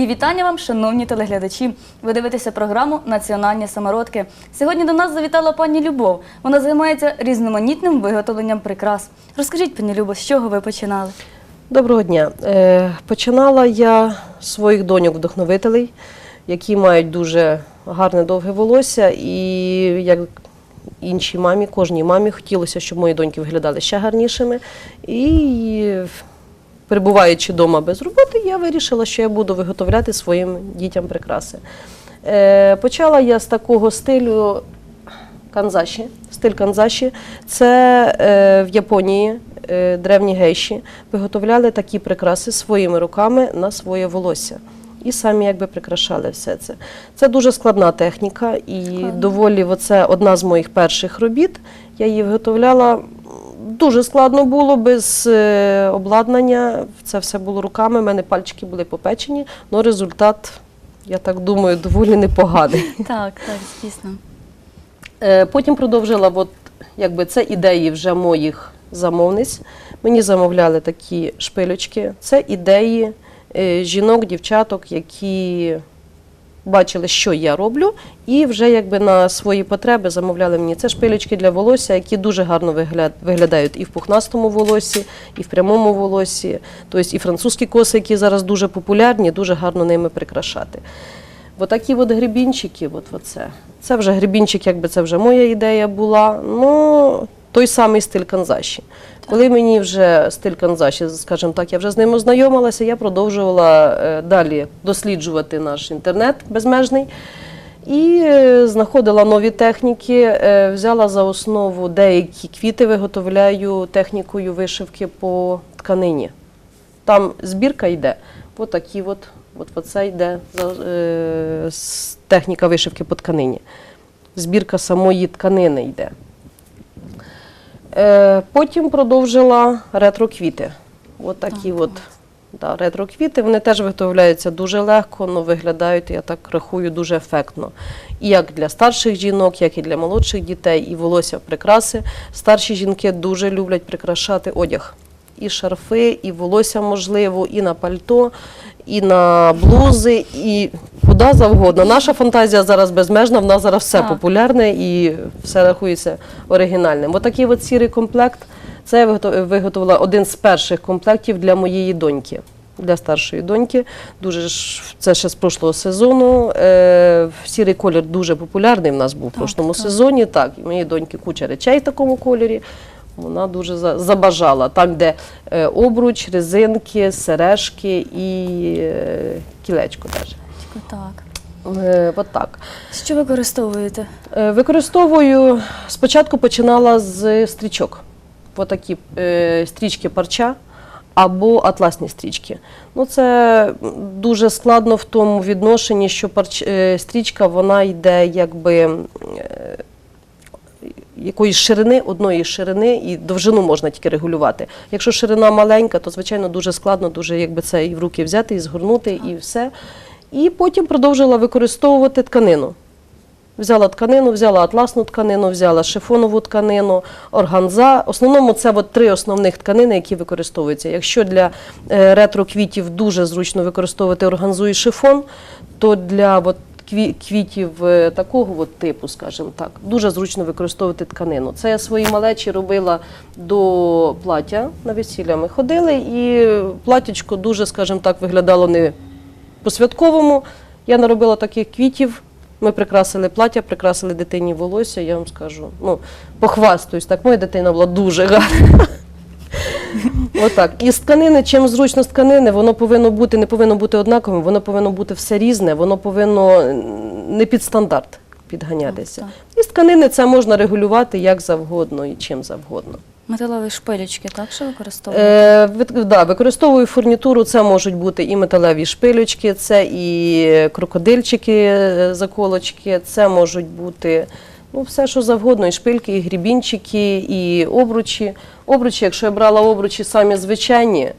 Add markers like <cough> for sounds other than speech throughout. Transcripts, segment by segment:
Мої вітання вам, шановні телеглядачі. Ви дивитеся програму Національні самородки. Сьогодні до нас завітала пані Любов. Вона займається різноманітним виготовленням прикрас. Розкажіть, пані Любо, з чого ви починали? Доброго дня. Е, Починала я своїх доньок-вдохновителей, які мають дуже гарне довге волосся, і як іншій мамі, кожній мамі хотілося, щоб мої доньки виглядали ще гарнішими. І перебуваючи вдома без роботи, я вирішила, що я буду виготовляти своїм дітям прикраси. Е, Почала я з такого стилю канзаші. Стиль канзаші це е, в Японії е, древні гейші виготовляли такі прикраси своїми руками на своє волосся. І самі якби прикрашали все це. Це дуже складна техніка, і Складно. доволі це одна з моїх перших робіт. Я її виготовляла. Дуже складно було без е, обладнання. Це все було руками. У мене пальчики були попечені, але результат, я так думаю, доволі непоганий. <laughs> Так, так, звісно. Е, Потім продовжила, от, якби це ідеї вже моїх замовниць. Мені замовляли такі шпилючки. Це ідеї е, жінок, дівчаток, які бачили, що я роблю, і вже якби на свої потреби замовляли мені. Це шпилючки для волосся, які дуже гарно виглядають і в пухнастому волосі, і в прямому волосі. Тобто і французькі коси, які зараз дуже популярні, дуже гарно ними прикрашати. Бо такі от грибінчики, от оце. Це вже грибінчик, якби це вже моя ідея була. Ну, той самий стиль канзаші. Коли мені вже стиль канзаші, скажімо так, я вже з ним ознайомилася, я продовжувала е, далі досліджувати наш інтернет безмежний. І е, знаходила нові техніки, е, взяла за основу деякі квіти, виготовляю технікою вишивки по тканині. Там збірка йде, от от, от оце йде техніка вишивки по тканині. Збірка самої тканини йде. Е, потім продовжила ретро-квіти. От такі от. Да, ретро-квіти, вони теж виготовляються дуже легко, але виглядають, я так рахую, дуже ефектно. І як для старших жінок, як і для молодших дітей, і волосся прикраси. Старші жінки дуже люблять прикрашати одяг. І шарфи, і волосся можливо, і на пальто, і на блузи, і куди завгодно. Наша фантазія зараз безмежна, в нас зараз все Так. популярне і все рахується оригінальним. Отакий от сірий комплект. Це я виготовила один з перших комплектів для моєї доньки. Для старшої доньки. Дуже ж це ще з прошлого сезону. Е, сірий колір дуже популярний в нас був в прошлому так. сезоні. Так, і моєї доньки куча речей в такому кольорі. Вона дуже забажала. Там, де е, обруч, резинки, сережки і е, кілечко теж. Так. Е, от так. Що використовуєте? Використовую, спочатку починала з стрічок. Отакі стрічки парча або атласні стрічки. Ну, це дуже складно в тому відношенні, що парч, стрічка вона йде якби якоїсь ширини, одної ширини, і довжину можна тільки регулювати. Якщо ширина маленька, то звичайно дуже складно, дуже якби це і в руки взяти, і згорнути, і все. І потім продовжила використовувати тканину. Взяла тканину, взяла атласну тканину, взяла шифонову тканину, органза. В основному це от три основних тканини, які використовуються. Якщо для е, ретро-квітів дуже зручно використовувати органзу і шифон, то для от, квітів е, такого от типу, скажімо так, дуже зручно використовувати тканину. Це я свої малечі робила до плаття на весілля. Ми ходили, і платячко дуже, скажімо так, виглядало не по-святковому. Я наробила таких квітів. Ми прикрасили плаття, прикрасили дитині волосся, я вам скажу. Ну, похвастаюсь, так, моя дитина була дуже гарна. <laughs> Отак. І з тканини, чим зручно з тканини, воно повинно бути, не повинно бути однаковим, воно повинно бути все різне, воно повинно не під стандарт підганятися. І з тканини це можна регулювати як завгодно і чим завгодно. Металеві шпилечки, так що використовуєте? Е, да, використовую фурнітуру. Це можуть бути і металеві шпилючки, це і крокодильчики, е, заколочки, це можуть бути ну, все, що завгодно, і шпильки, і грібінчики, і обручі. Обручі, якщо я брала обручі самі звичайні,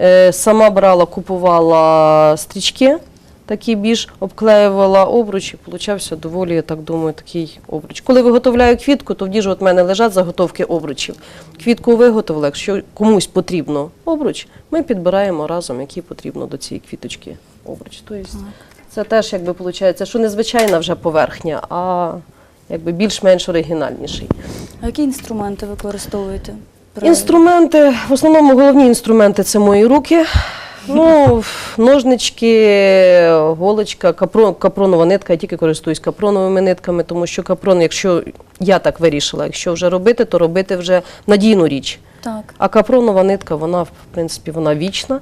е, сама брала, купувала стрічки. Такі більш обклеювала обручі, получався доволі, я так думаю, такий обруч. Коли виготовляю квітку, то в діжу от мене лежать заготовки обручів. Квітку виготовила, якщо комусь потрібно обруч, ми підбираємо разом, який потрібно до цієї квіточки обруч. Тобто це теж якби виходить, що не звичайна вже поверхня, а якби більш-менш оригінальніший. А які інструменти використовуєте? Інструменти, в основному головні інструменти це мої руки. Ну, ножнички, голочка, капрон, капронова нитка. Я тільки користуюсь капроновими нитками, тому що капрон, якщо я так вирішила, якщо вже робити, то робити вже надійну річ. Так. А капронова нитка, вона в принципі вона вічна.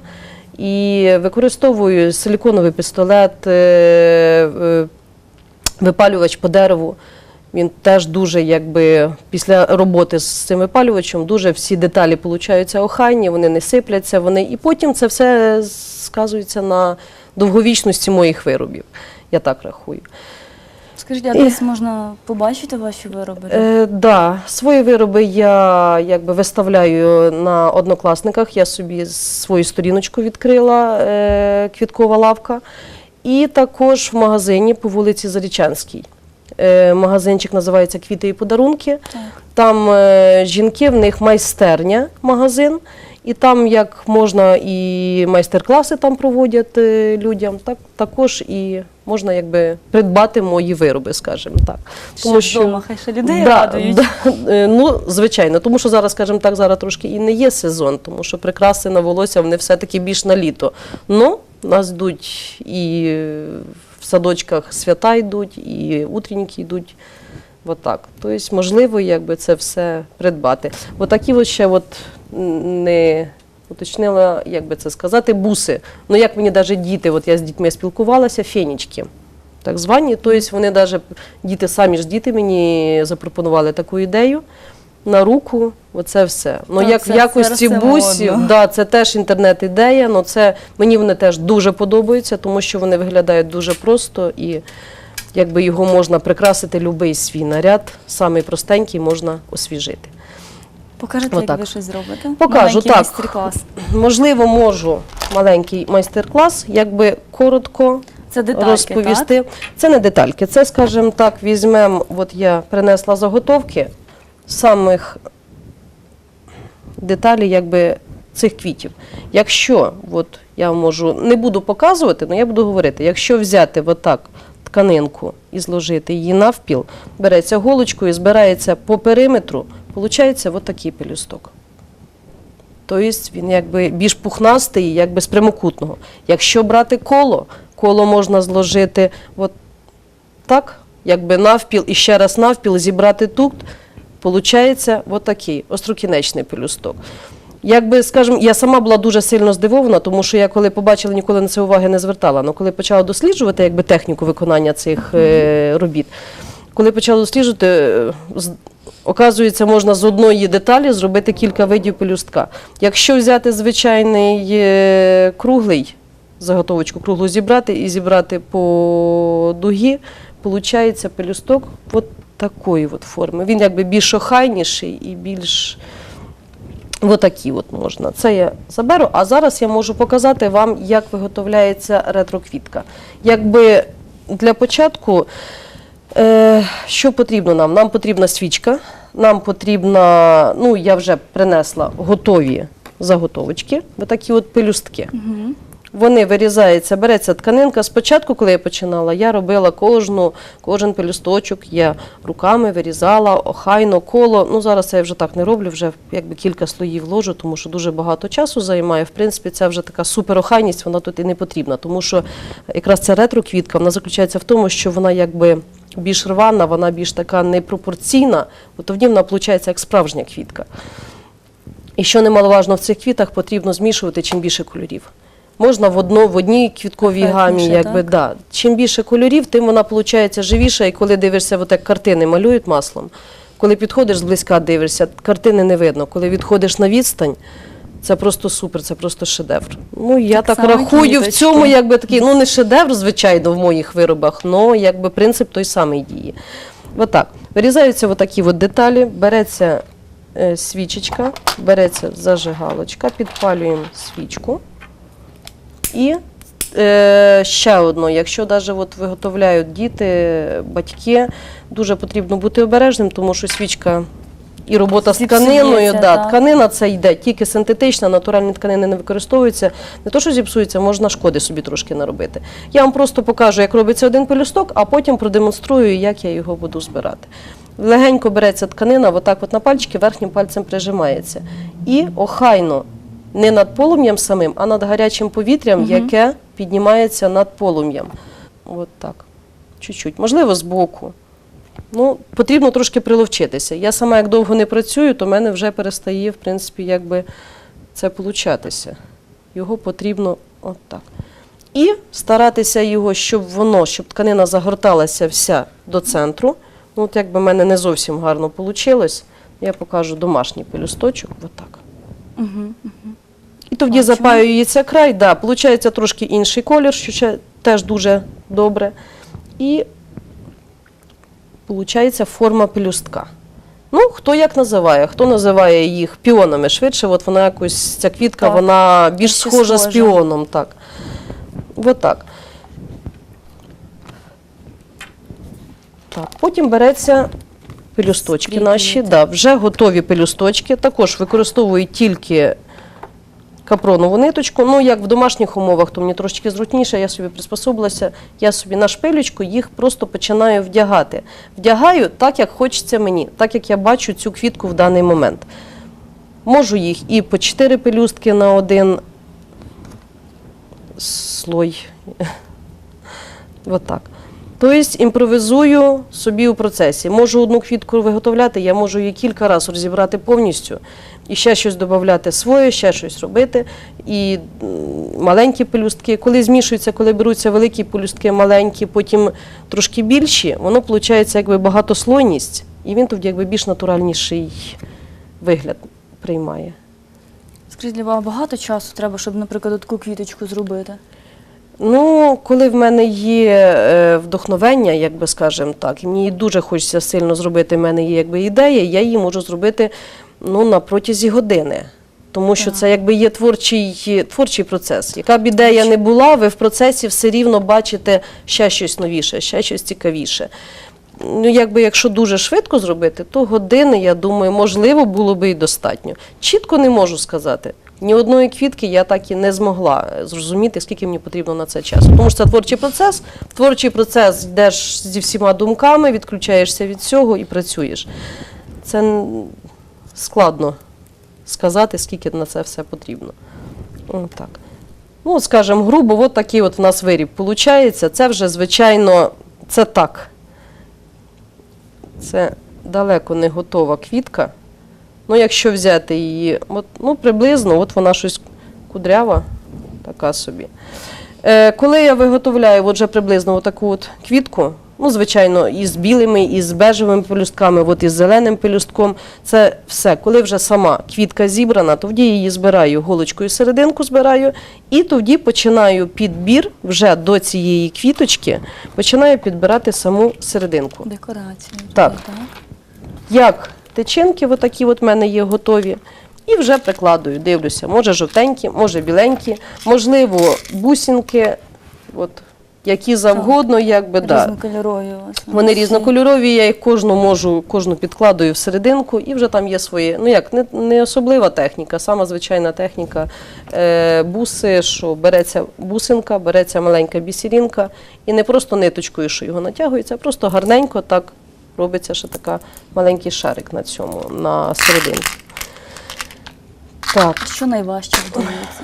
І використовую силіконовий пістолет, е, е, випалювач по дереву. Він теж дуже, якби після роботи з цим випалювачем, дуже всі деталі получаються охайні, вони не сипляться, вони і потім це все сказується на довговічності моїх виробів. Я так рахую. Скажіть, а десь можна побачити ваші вироби? Е, да, свої вироби я якби виставляю на однокласниках. Я собі свою сторіночку відкрила е, квіткова лавка. І також в магазині по вулиці Зарічанській. Е, магазинчик називається Квіти і подарунки. Так. Там е, жінки, в них майстерня, магазин, і там як можна і майстер-класи там проводять е, людям, так також і можна якби придбати мої вироби, скажімо так. Тому що вдома хай ще людей Да, радують. да, ну, звичайно, тому що зараз, скажімо так, зараз трошки і не є сезон, тому що прикраси на волосся вони все-таки більш на літо. Ну, нас йдуть і в садочках свята йдуть, і утренніки йдуть. Отак. Тобто, можливо, якби це все придбати. Отакі от ще от не уточнила, як би це сказати, буси. Ну, як мені навіть діти, от я з дітьми спілкувалася, фенічки. Так звані, тобто вони навіть діти самі ж діти мені запропонували таку ідею на руку. Оце все. Ну Так, як це в якості бусів, да, це теж інтернет-ідея. Ну це мені вони теж дуже подобаються, тому що вони виглядають дуже просто і якби його можна прикрасити будь-який свій наряд, самий простенький можна освіжити. Покажете, як ви щось зробите? Покажу, Маленький так. майстер-клас. Можливо, можу маленький майстер-клас, якби коротко Це детальки, розповісти. так? Це не детальки, це, скажімо так, візьмемо, от я принесла заготовки самих деталей якби, цих квітів. Якщо, от я можу, не буду показувати, але я буду говорити, якщо взяти отак тканинку і зложити її навпіл, береться голочкою, збирається по периметру, виходить отакий пелюсток. Тобто він якби більш пухнастий, якби з прямокутного. Якщо брати коло, коло можна зложити от так, якби навпіл і ще раз навпіл зібрати тут, виходить отакий острокінечний пелюсток. Якби, скажімо, я сама була дуже сильно здивована, тому що я коли побачила, ніколи на це уваги не звертала. Але коли почала досліджувати якби, техніку виконання цих е, робіт, коли почала досліджувати, е, з- оказується, можна з одної деталі зробити кілька видів пелюстка. Якщо взяти звичайний е, круглий, заготовочку круглу зібрати і зібрати по дугі, виходить пелюсток от такої от форми. Він якби більш охайніший і більш Отакі от можна. Це я заберу. А зараз я можу показати вам, як виготовляється ретроквітка. Якби для початку, е, що потрібно нам? Нам потрібна свічка, нам потрібна, ну я вже принесла готові заготовочки, отакі от пелюстки. Вони вирізаються, береться тканинка. Спочатку, коли я починала, я робила кожну, кожен пелюсточок, я руками вирізала, охайно, коло. Ну зараз я вже так не роблю, вже якби кілька слоїв ложу, тому що дуже багато часу займає. В принципі, це вже така суперохайність, вона тут і не потрібна, тому що якраз ця ретро-квітка, вона заключається в тому, що вона якби більш рвана, вона більш така непропорційна, от тоді вона виходить як справжня квітка. І що немаловажно в цих квітах потрібно змішувати чим більше кольорів. Можна в одно, в одній квітковій гамі, якби так? да. Чим більше кольорів, тим вона виходить живіша. І коли дивишся, от як картини малюють маслом, коли підходиш зблизька, дивишся, картини не видно. Коли відходиш на відстань, це просто супер, це просто шедевр. Ну я Так так, рахую в цьому, якби такий, ну не шедевр, звичайно, в моїх виробах, але якби принцип той самий діє. Отак. Вирізаються отакі от деталі, береться е, свічечка, береться зажигалочка, підпалюємо свічку. І е, ще одно, якщо навіть от виготовляють діти, батьки, дуже потрібно бути обережним, тому що свічка і робота з тканиною. Да, так. тканина це йде тільки синтетична, натуральні тканини не використовуються. Не то, що зіпсується, можна шкоди собі трошки наробити. Я вам просто покажу, як робиться один пелюсток, а потім продемонструю, як я його буду збирати. Легенько береться тканина, отак от на пальчики, верхнім пальцем прижимається. І охайно, не над полум'ям самим, а над гарячим повітрям, Мгм. яке піднімається над полум'ям. От так. Чуть-чуть. Можливо, збоку. Ну, потрібно трошки приловчитися. Я сама як довго не працюю, то в мене вже перестає, в принципі, якби це получатися. Його потрібно отак. І старатися його, щоб воно, щоб тканина загорталася вся до центру. Ну, от якби в мене не зовсім гарно вийшло, я покажу домашній пелюсточок, отак. Угу. І тоді запаюється край, да, виходить трошки інший колір, що ще теж дуже добре. І виходить форма пелюстка. Ну, хто як називає, хто називає їх піонами швидше, от вона якось, ця квітка, Так, вона більш схожа з піоном. Так. От так. Так, потім береться пелюсточки наші, да, вже готові пелюсточки. Також використовують тільки капронову ниточку. Ну, як в домашніх умовах, то мені трошки зручніше, я собі приспособилася. Я собі на шпилючку їх просто починаю вдягати. Вдягаю так, як хочеться мені, так як я бачу цю квітку в даний момент. Можу їх і по 4 пелюстки на один слой. <laughs> Отак. Тобто імпровізую собі у процесі. Можу одну квітку виготовляти, я можу її кілька разів розібрати повністю і ще щось додати своє, ще щось робити. І маленькі пелюстки, коли змішуються, коли беруться великі пелюстки, маленькі, потім трошки більші, воно виходить якби багатослойність, і він тоді якби більш натуральніший вигляд приймає. Скажіть, для вас багато часу треба, щоб, наприклад, таку квіточку зробити? Ну, коли в мене є е, вдохновення, як би скажемо так, і мені дуже хочеться сильно зробити, в мене є якби ідея, я її можу зробити ну, на протязі години. Тому що це якби є творчий, творчий процес. Яка б ідея не була, ви в процесі все рівно бачите ще щось новіше, ще щось цікавіше. Ну, якби якщо дуже швидко зробити, то години, я думаю, можливо, було би і достатньо. Чітко не можу сказати. Ні одної квітки я так і не змогла зрозуміти, скільки мені потрібно на це часу. Тому що це творчий процес. Творчий процес йдеш зі всіма думками, відключаєшся від цього і працюєш. Це складно сказати, скільки на це все потрібно. О, так. Ну, скажімо, грубо, от такий от в нас виріб виходить. Це вже, звичайно, це так. Це далеко не готова квітка. Ну, якщо взяти її, от, ну, приблизно, от вона щось кудрява, така собі. Е, коли я виготовляю от вже приблизно таку от квітку, ну, звичайно, із білими, із бежевими пелюстками, от із зеленим пелюстком, це все. Коли вже сама квітка зібрана, тоді її збираю голочкою серединку збираю, і тоді починаю підбір вже до цієї квіточки, починаю підбирати саму серединку. Декорацію. Так. так? Як тичинки, отакі от в мене є готові. І вже прикладую, дивлюся, може жовтенькі, може біленькі, можливо, бусинки, от, які завгодно, якби да. Різнокольорові у вас. Вони різнокольорові, я їх кожну можу, кожну підкладую в серединку, і вже там є свої. Ну як, не, не особлива техніка, сама звичайна техніка е, буси, що береться бусинка, береться маленька бісерінка, і не просто ниточкою, що його натягується, а просто гарненько так робиться ще така маленький шарик на цьому, на серединці. Так, Що найважче вдається?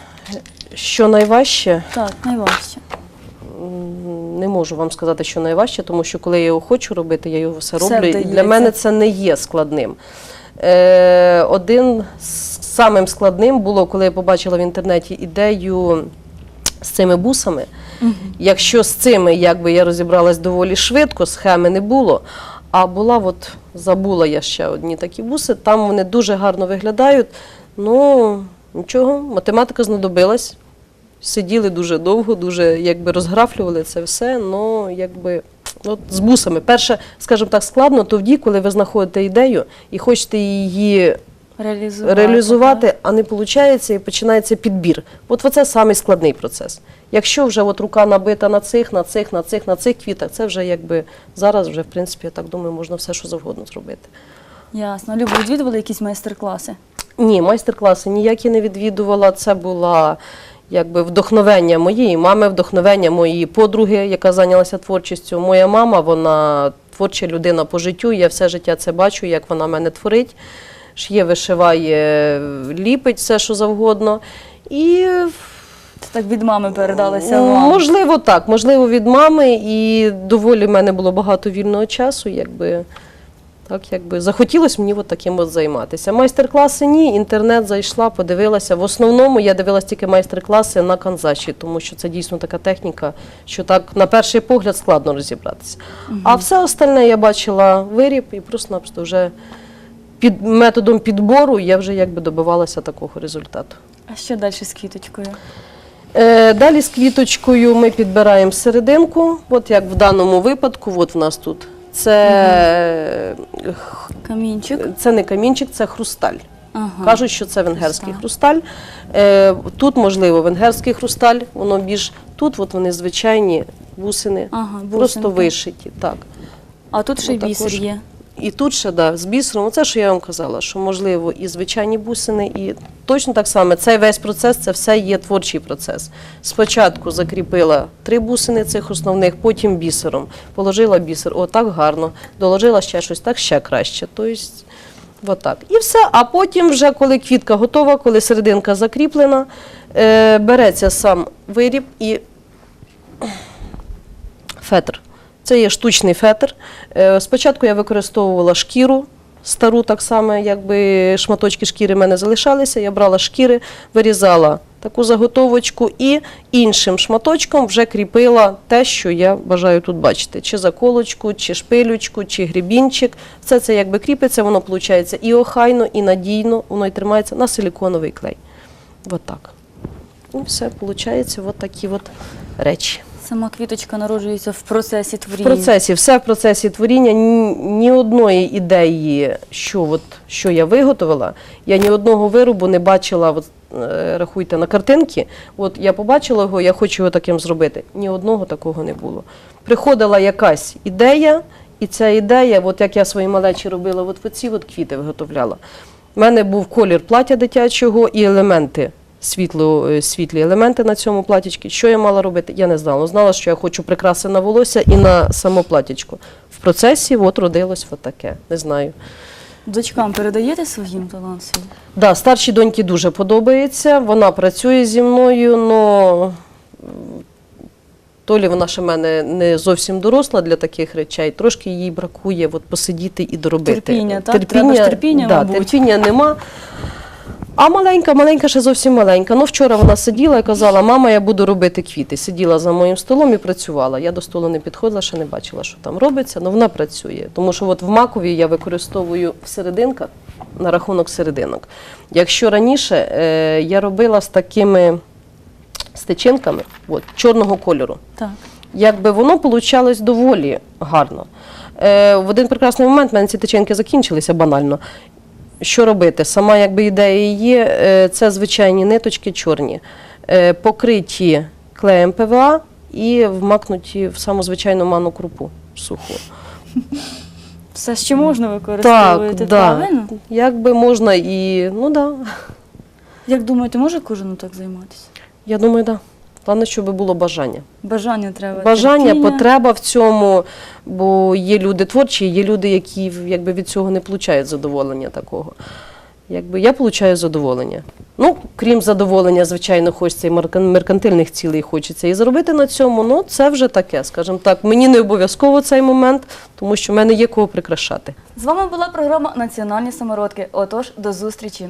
що найважче, Так, найважче. Не можу вам сказати, що найважче, тому що коли я його хочу робити, я його все Все роблю. і для мене це не є складним. Е, один з самим складним було, коли я побачила в інтернеті ідею з цими бусами. Якщо з цими якби я розібралась доволі швидко, схеми не було. А була, от забула я ще одні такі буси, там вони дуже гарно виглядають. Ну, нічого, математика знадобилась. Сиділи дуже довго, дуже якби розграфлювали це все. Ну, якби от з бусами. Перше, скажімо так, складно тоді, коли ви знаходите ідею і хочете її Реалізувати. реалізувати, а не виходить, і починається підбір. От це самий складний процес. Якщо вже от рука набита на цих, на цих, на цих, на цих квітах, це вже якби зараз вже, в принципі, я так думаю, можна все, що завгодно зробити. Ясно. Любо, відвідували якісь майстер-класи? Ні, майстер-класи ніякі не відвідувала. Це була якби вдохновення моєї мами, вдохновення моєї подруги, яка зайнялася творчістю. Моя мама, вона творча людина по життю. Я все життя це бачу, як вона мене творить. Шиє, вишиває, ліпить все, що завгодно. І Це так від мами передалося вам. Можливо, так. Можливо, від мами, і доволі в мене було багато вільного часу, якби. Так, якби захотілося мені от таким от займатися. Майстер-класи ні, інтернет зайшла, подивилася. В основному я дивилася тільки майстер-класи на канзаші, тому що це дійсно така техніка, що так на перший погляд складно розібратися. А все остальне я бачила виріб і просто-напросто вже під методом підбору я вже якби добивалася такого результату. А що далі з квіточкою? Е, Далі з квіточкою ми підбираємо серединку. От як в даному випадку, от в нас тут. Це, Камінчик. це не камінчик, це хрусталь. Ага. Кажуть, що це венгерський Хрусталь. хрусталь. Е, Тут, можливо, венгерський хрусталь, воно більш тут от вони звичайні бусини, Ага, просто вишиті. Так. А тут ще й бісер також. є. І тут ще да, з бісером, оце, що я вам казала, що можливо і звичайні бусини, і точно так само цей весь процес це все є творчий процес. Спочатку закріпила три бусини цих основних, потім бісером. Положила бісер, о, так гарно, доложила ще щось, так ще краще. Тобто, отак. І все. А потім, вже коли квітка готова, коли серединка закріплена, е, береться сам виріб і фетр. Це є штучний фетр. Е, Спочатку я використовувала шкіру. Стару так само, якби шматочки шкіри в мене залишалися. Я брала шкіри, вирізала таку заготовочку і іншим шматочком вже кріпила те, що я бажаю тут бачити: чи заколочку, чи шпилючку, чи грібінчик. Все це якби кріпиться, воно виходить і охайно, і надійно, воно і тримається на силіконовий клей. От так. І все, виходить, от такі от речі. Сама квіточка народжується в процесі В творіння. процесі, все в процесі творіння, ні, ні одної ідеї, що, от, що я виготовила, я ні одного виробу не бачила, от, е, рахуйте, на картинки. От я побачила його, я хочу його таким зробити. Ні одного такого не було. Приходила якась ідея, і ця ідея, от як я свої малечі робила, от оці от квіти виготовляла. У мене був колір плаття дитячого і елементи. Світло, е, світлі елементи на цьому платічці. Що я мала робити? Я не знала. Знала, що я хочу прикраси на волосся і на само платічко. В процесі от родилось от таке. Не знаю. Дочкам передаєте своїм талант свій? Да, старшій доньці дуже подобається. Вона працює зі мною, але Толі вона ще в мене не зовсім доросла для таких речей. Трошки їй бракує от, посидіти і доробити. Терпіння, так? Треба ж терпіння, да, мабуть. терпіння нема. А маленька, маленька ще зовсім маленька. Ну, вчора вона сиділа і казала, мама, я буду робити квіти. Сиділа за моїм столом і працювала. Я до столу не підходила, ще не бачила, що там робиться, але вона працює. Тому що от в макові я використовую в серединках на рахунок серединок. Якщо раніше е, я робила з такими стечинками от, чорного кольору, Так. якби воно получалось доволі гарно. Е, в один прекрасний момент в мене ці течінки закінчилися банально. Що робити? Сама якби ідея є, е, це звичайні ниточки чорні, е, покриті клеєм ПВА і вмакнуті в саму звичайну ману крупу суху. Все, що можна використовуєте, да. правильно? Якби можна і, ну да, Як думаєте, може кожен так займатися? я думаю, да. Головне, щоб було бажання. Бажання треба. Бажання, терпіння. потреба в цьому, бо є люди творчі, є люди, які якби, від цього не отримують задоволення такого. Якби я отримую задоволення. Ну, крім задоволення, звичайно, хочеться і меркантильних цілей хочеться і заробити на цьому. Ну, це вже таке, скажімо так. Мені не обов'язково цей момент, тому що в мене є кого прикрашати. З вами була програма Національні самородки. Отож, до зустрічі.